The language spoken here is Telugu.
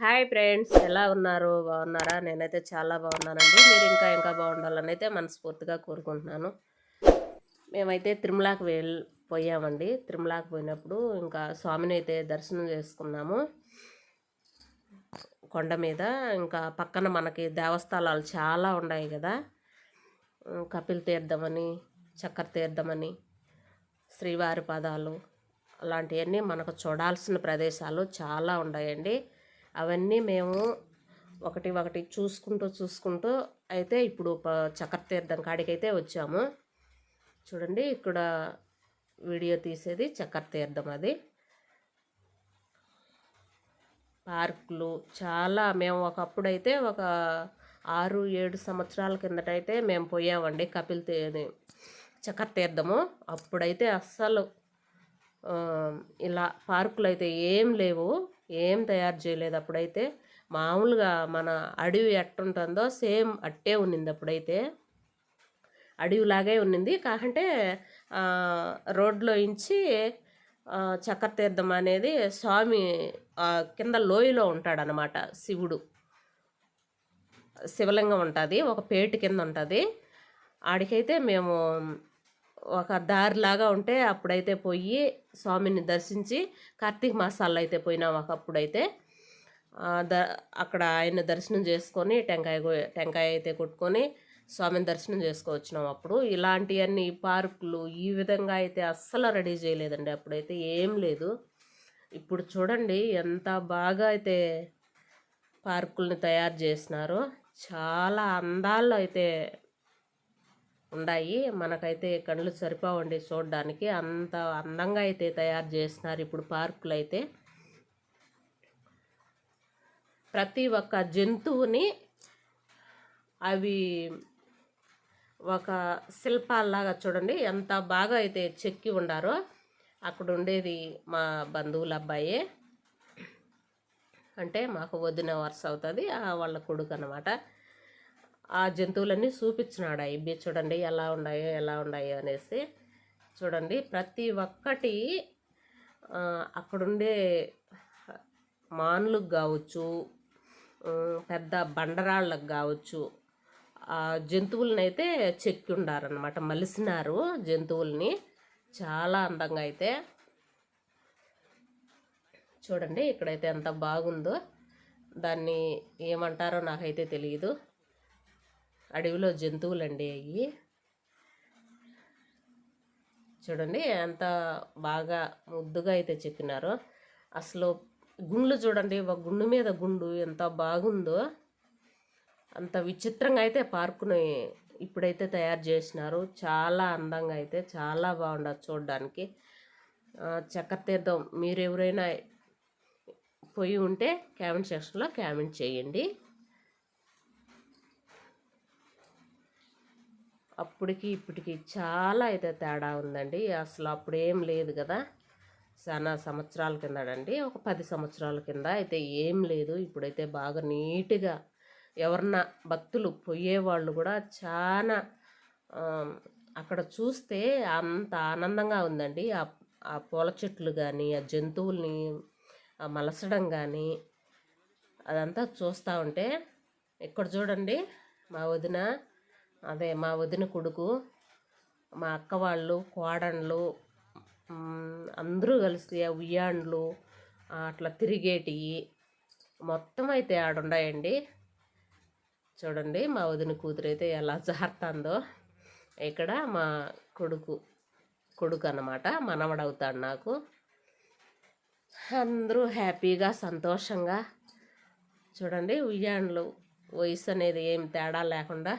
హాయ్ ఫ్రెండ్స్ ఎలా ఉన్నారు? బాగున్నారా? నేనైతే చాలా బాగున్నానండి. మీరు ఇంకా ఇంకా బాగుండాలని అయితే మనస్ఫూర్తిగా కోరుకుంటున్నాను. మేమైతే తిరుమలకి వెళ్ళి పోయామండి తిరుమలకి పోయినప్పుడు ఇంకా స్వామిని అయితే దర్శనం చేసుకున్నాము. కొండ మీద ఇంకా పక్కన మనకి దేవస్థానాలు చాలా ఉన్నాయి కదా. కపిల్ తీర్థమని చక్కెర తీర్థం అని శ్రీవారి పదాలు అలాంటివన్నీ మనకు చూడాల్సిన ప్రదేశాలు చాలా ఉన్నాయండి. అవన్నీ మేము ఒకటి ఒకటి చూసుకుంటూ చూసుకుంటూ అయితే ఇప్పుడు ప- చక్కెర తీర్థం కాడికైతే వచ్చాము. చూడండి ఇక్కడ వీడియో తీసేది చక్కెర తీర్థం అది. పార్కులు చాలా మేము ఒకప్పుడైతే ఒక ఆరు ఏడు సంవత్సరాల కిందటైతే మేము పోయామండి కపిల్ తీ చక్కెర తీర్థము. అప్పుడైతే అస్సలు ఇలా పార్కులు అయితే ఏం లేవు. ఏం తయారు చేయలేదు. అప్పుడైతే మామూలుగా మన అడవి ఎట్టుంటుందో సేమ్ అట్టే ఉన్నింది అప్పుడైతే. అడవిలాగే ఉన్నింది. కాకంటే రోడ్లో ఇంచి చక్కెర తీర్థం అనేది స్వామి కింద లోయలో ఉంటాడనమాట శివుడు. శివలింగం ఉంటుంది. ఒక పేటు కింద ఉంటుంది ఆడికైతే మేము ఒక దారిలాగా ఉంటే అప్పుడైతే పోయి స్వామిని దర్శించి కార్తీక మాసాల్లో అయితే పోయినాం ఒకప్పుడైతే. ద అక్కడ ఆయన దర్శనం చేసుకొని టెంకాయ టెంకాయ అయితే కొట్టుకొని స్వామిని దర్శనం చేసుకోవచ్చినాం అప్పుడు. ఇలాంటివన్నీ పార్కులు ఈ విధంగా అయితే అస్సలు రెడీ చేయలేదండి అప్పుడైతే ఏం లేదు. ఇప్పుడు చూడండి ఎంత బాగా అయితే పార్కుల్ని తయారు చేసినారో చాలా అందాల్లో అయితే ఉన్నాయి మనకైతే కళ్ళు సరిపోవండి చూడడానికి. అంత అందంగా అయితే తయారు చేస్తున్నారు ఇప్పుడు పార్కులు అయితే. ప్రతి ఒక్క జంతువుని అవి ఒక శిల్పాల్లాగా చూడండి. ఎంత బాగా అయితే చెక్కి ఉండారో అక్కడ ఉండేది మా బంధువుల అబ్బాయే. అంటే మాకు వదిన వరుస అవుతుంది. ఆ వాళ్ళ కొడుకు అనమాట ఆ జంతువులన్నీ చూపించినాడు ఆ ఇబ్బి చూడండి ఎలా ఉన్నాయో ఎలా ఉన్నాయో అనేసి. చూడండి ప్రతి ఒక్కటి అక్కడుండే మానులకు కావచ్చు పెద్ద బండరాళ్ళకు కావచ్చు ఆ జంతువులని అయితే చెక్కి ఉండారనమాట మలిసినారు జంతువుల్ని చాలా అందంగా అయితే. చూడండి ఇక్కడైతే ఎంత బాగుందో. దాన్ని ఏమంటారో నాకైతే తెలియదు అడవిలో జంతువులండి అవి చూడండి ఎంత బాగా ముద్దుగా అయితే చెప్పినారో. అసలు గుండ్లు చూడండి ఒక గుండు మీద గుండు ఎంత బాగుందో. అంత విచిత్రంగా అయితే పార్కుని ఇప్పుడైతే తయారు చేసినారు. చాలా అందంగా అయితే చాలా బాగుండదు చూడడానికి. చక్కతీర్థం మీరు ఎవరైనా పోయి ఉంటే కామెంట్ సెక్షన్లో కామెంట్ చేయండి. అప్పటికి ఇప్పటికి చాలా అయితే తేడా ఉందండి. అసలు అప్పుడు ఏం లేదు కదా. చాలా సంవత్సరాల కిందడండి. ఒక పది సంవత్సరాల కింద అయితే ఏం లేదు. ఇప్పుడైతే బాగా నీట్గా ఎవరన్నా భక్తులు పోయేవాళ్ళు కూడా చాలా అక్కడ చూస్తే అంత ఆనందంగా ఉందండి. ఆ ఆ పూల చెట్లు కానీ ఆ జంతువుల్ని ఆ మలసడం కానీ అదంతా చూస్తూ ఉంటే ఇక్కడ చూడండి మా వదిన అదే మా వదిన కొడుకు మా అక్క వాళ్ళు కోడన్లు అందరూ కలిసి ఆ ఉయ్యాండ్లు అట్లా తిరిగేటివి మొత్తం అయితే ఆడున్నాయండి చూడండి మా వదిన కూతురు అయితే ఎలా జారుతుందో. ఇక్కడ మా కొడుకు కొడుకు అన్నమాట మనవడవుతాడు నాకు. అందరూ హ్యాపీగా సంతోషంగా. చూడండి ఉయ్యాండ్లు వయసు అనేది ఏం తేడా లేకుండా